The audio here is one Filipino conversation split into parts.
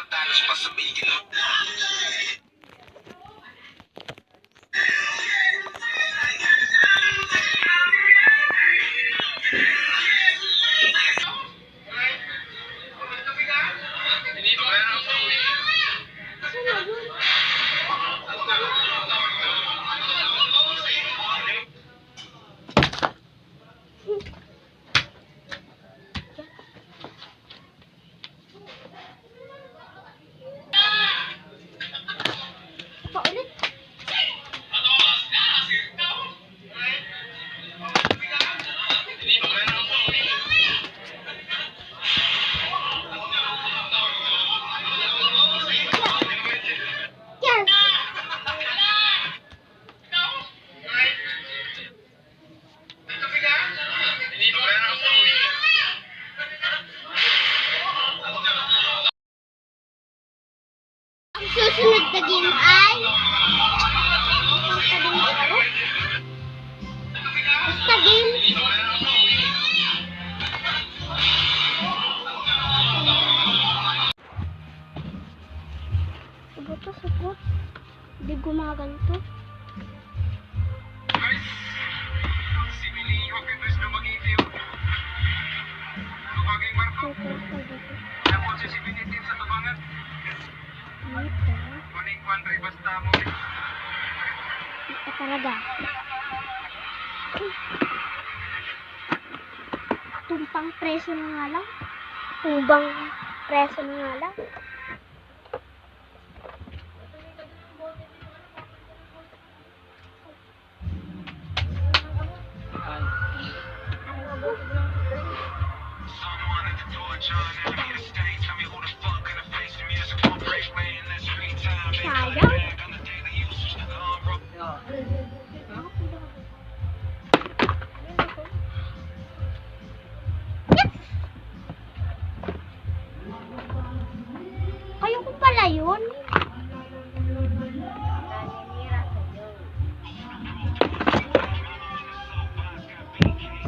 matalas pa sabihin mo Ray basta mo Ito talaga. Tumpang preso na nga lang. Tumbang preso na nga lang. Yun.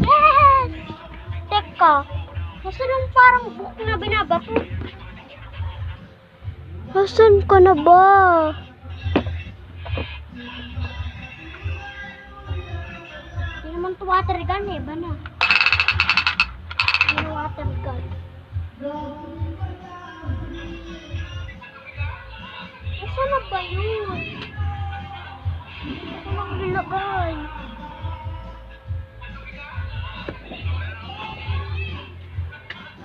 Yes! Teka, nasa yung parang book na binabato? Nasaan ka na ba? Hindi naman to water gun eh, ba na? Hindi water gun. Nasaan na ba yun? Nasaan ang nilagay?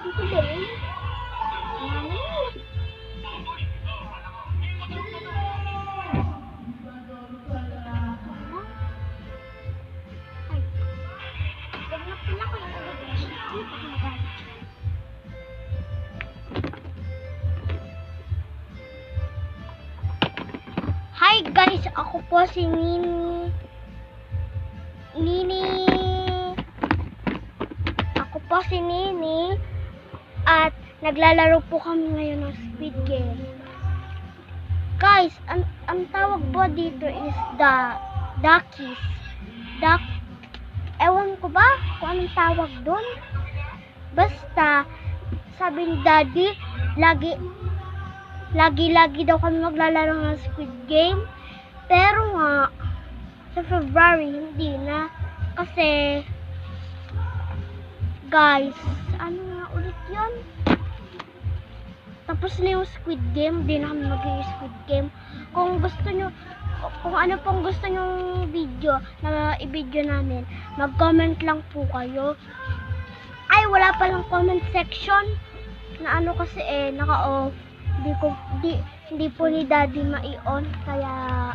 Dito ba yun? Hi guys, ako po si Nini. Nini. Ako po si Nini. At naglalaro po kami ngayon ng Squid Game. Guys, ang, ang tawag po dito is the Duckies. Duck, ewan ko ba kung anong tawag doon. Basta, sabi ni Daddy, lagi, lagi-lagi daw kami maglalaro ng Squid Game. Pero nga, sa February, hindi na. Kasi, guys, ano nga ulit yun? Tapos na yung Squid Game, di na kami mag Squid Game. Kung gusto nyo, kung ano pong gusto nyo video na i-video namin, mag-comment lang po kayo. Ay, wala palang comment section na ano kasi eh, naka-off. Hindi ko, di, hindi po ni daddy mai-on, kaya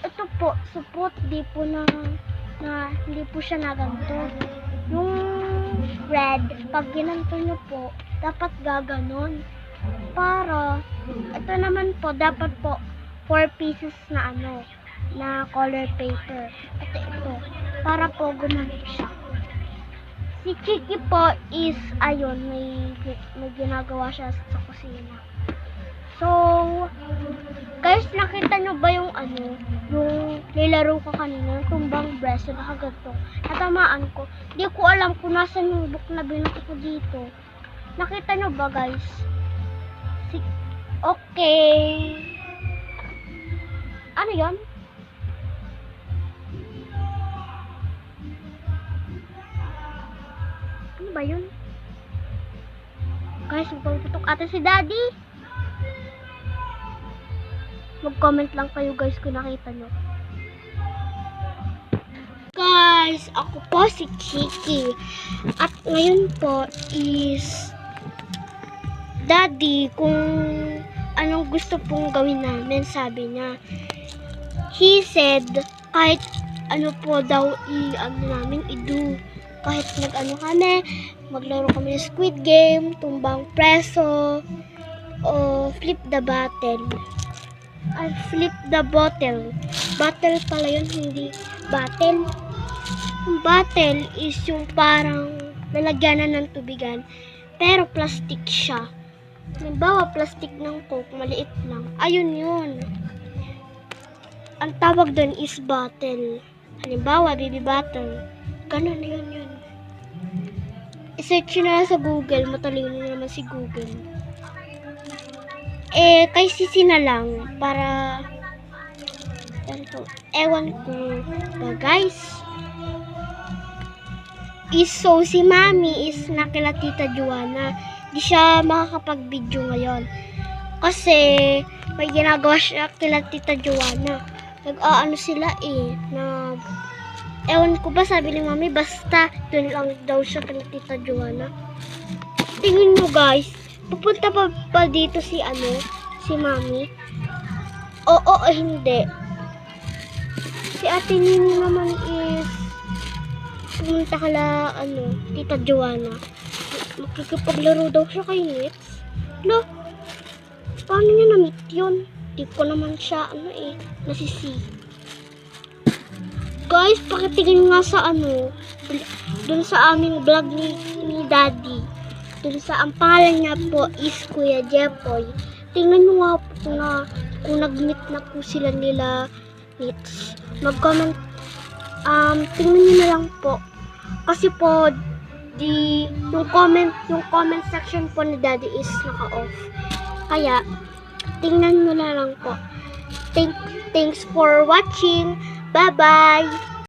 ito po, support, di po na, na hindi po siya na ganito. Yung red, pag ginanto nyo po, dapat gaganon. Para, ito naman po, dapat po, 4 pieces na ano, na color paper. Ito, ito. Para po gumanto siya. Si Kiki po is, ayun, may, may ginagawa siya sa kusina. So, guys, nakita nyo ba yung ano, yung nilaro ko kanina, yung tumbang breast, yung nakaganto. Natamaan ko. Di ko alam kung nasan yung book na binato ko dito. Nakita nyo ba, guys? Si, Okay. Ano yon? Ba yun? Guys, magpaputok ata si Daddy. Mag-comment lang kayo guys kung nakita nyo. Guys, ako po si Chiki. At ngayon po is Daddy kung anong gusto pong gawin namin, sabi niya. He said, kahit ano po daw i-ano namin, i-do. Kahit nag-ano kami, maglaro kami ng Squid Game, tumbang preso, o flip the bottle. Ay, flip the bottle. Bottle pala yun, hindi bottle. Yung bottle is yung parang lalagyanan ng tubigan, pero plastic siya. Halimbawa, plastic ng coke, maliit lang. Ayun yun. Ang tawag doon is bottle. Halimbawa, baby bottle. Ganun yun yun. I-search nyo na sa Google. Matalino na naman si Google. Eh, kay Sisi na lang. Para, ano to, ewan ko ba guys. Is so si Mami is nakila Tita Joanna. Di siya makakapag-video ngayon. Kasi may ginagawa siya kila Tita Joanna. Nag-aano sila eh. Nag... Ewan ko ba sabi ni Mami, basta dun lang daw siya kila Tita Joanna. Tingin mo guys, pupunta pa ba dito si ano, si Mami? Oo o hindi. Si Ate Nini naman is pumunta kala ano, Tita Joanna. Magkikapaglaro daw siya kay Nits. Lo, paano niya na-meet yun? Di ko naman siya, ano eh, nasisi. Guys, pakitingin nga sa ano, dun sa aming vlog ni, ni Daddy. Dun sa, ang pangalan niya po is Kuya Jepoy. Tingnan nyo nga po na kung nag-meet na po sila nila Nits. Mag-comment, um, tingnan nyo na lang po. Kasi po, di, yung comment, yung comment section po ni Daddy is naka-off. Kaya, tingnan mo na lang po. Thank, thanks for watching. 拜拜。